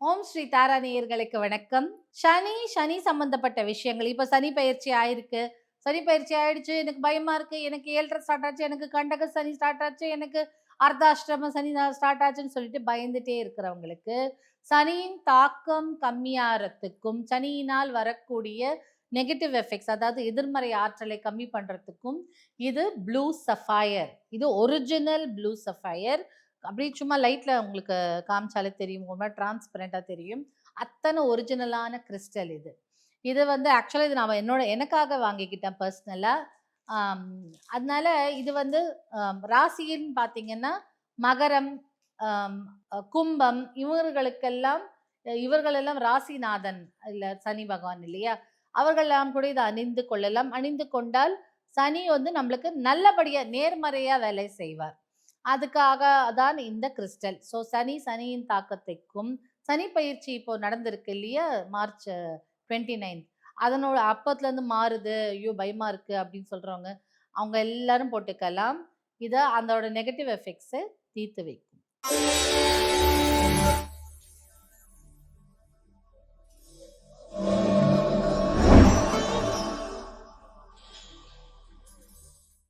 ஓம் ஸ்ரீ தாரா நேயர்களுக்கு வணக்கம். சனி சனி சம்பந்தப்பட்ட விஷயங்கள். இப்போ சனி பயிற்சி ஆயிருக்கு. சனி பயிற்சி ஆயிடுச்சு. எனக்கு பயமா இருக்கு. எனக்கு ஏழரை ஸ்டார்ட் ஆச்சு. எனக்கு கண்டக சனி ஸ்டார்ட் ஆச்சு. எனக்கு அர்த்தாஷ்டம சனி ஸ்டார்ட் ஆச்சுன்னு சொல்லிட்டு பயந்துட்டே இருக்கிறவங்களுக்கு சனியின் தாக்கம் கம்மியாகிறதுக்கும் சனியினால் வரக்கூடிய நெகட்டிவ் எஃபெக்ட்ஸ் அதாவது எதிர்மறை ஆற்றலை கம்மி பண்ணுறதுக்கும் இது ப்ளூ சஃபயர் இது ஒரிஜினல் ப்ளூ சஃபயர் அப்படியே சும்மா லைட்ல உங்களுக்கு காமிச்சாலே தெரியும். ரொம்ப டிரான்ஸ்பரண்ட்டாக தெரியும். அத்தனை ஒரிஜினலான கிறிஸ்டல் இது. இது வந்து ஆக்சுவலாக இது நான் என்னோட எனக்காக வாங்கிக்கிட்டேன் பர்சனலாக அதனால இது வந்து ராசின்னு பார்த்தீங்கன்னா மகரம் கும்பம் இவர்களுக்கெல்லாம் இவர்களெல்லாம் ராசிநாதன் இல்லை சனி பகவான் இல்லையா? அவர்களெல்லாம் கூட இதை அணிந்து கொள்ளலாம். அணிந்து கொண்டால் சனி வந்து நம்மளுக்கு நல்லபடியாக நேர்மறையாக வேலை செய்வார். அதுக்காக தான் இந்த கிறிஸ்டல். ஸோ சனி சனியின் தாக்கத்தைக்கும் சனி பயிற்சி இப்போ நடந்திருக்கு இல்லையா? மார்ச் டுவெண்ட்டி நைன்த் அதனோட அப்பத்துலேருந்து மாறுது. ஐயோ பயமா இருக்கு அப்படின்னு சொல்றவங்க அவங்க எல்லாரும் போட்டுக்கலாம். இதை அதோட நெகட்டிவ் எஃபெக்ட்ஸை தீர்த்து வைக்கும்.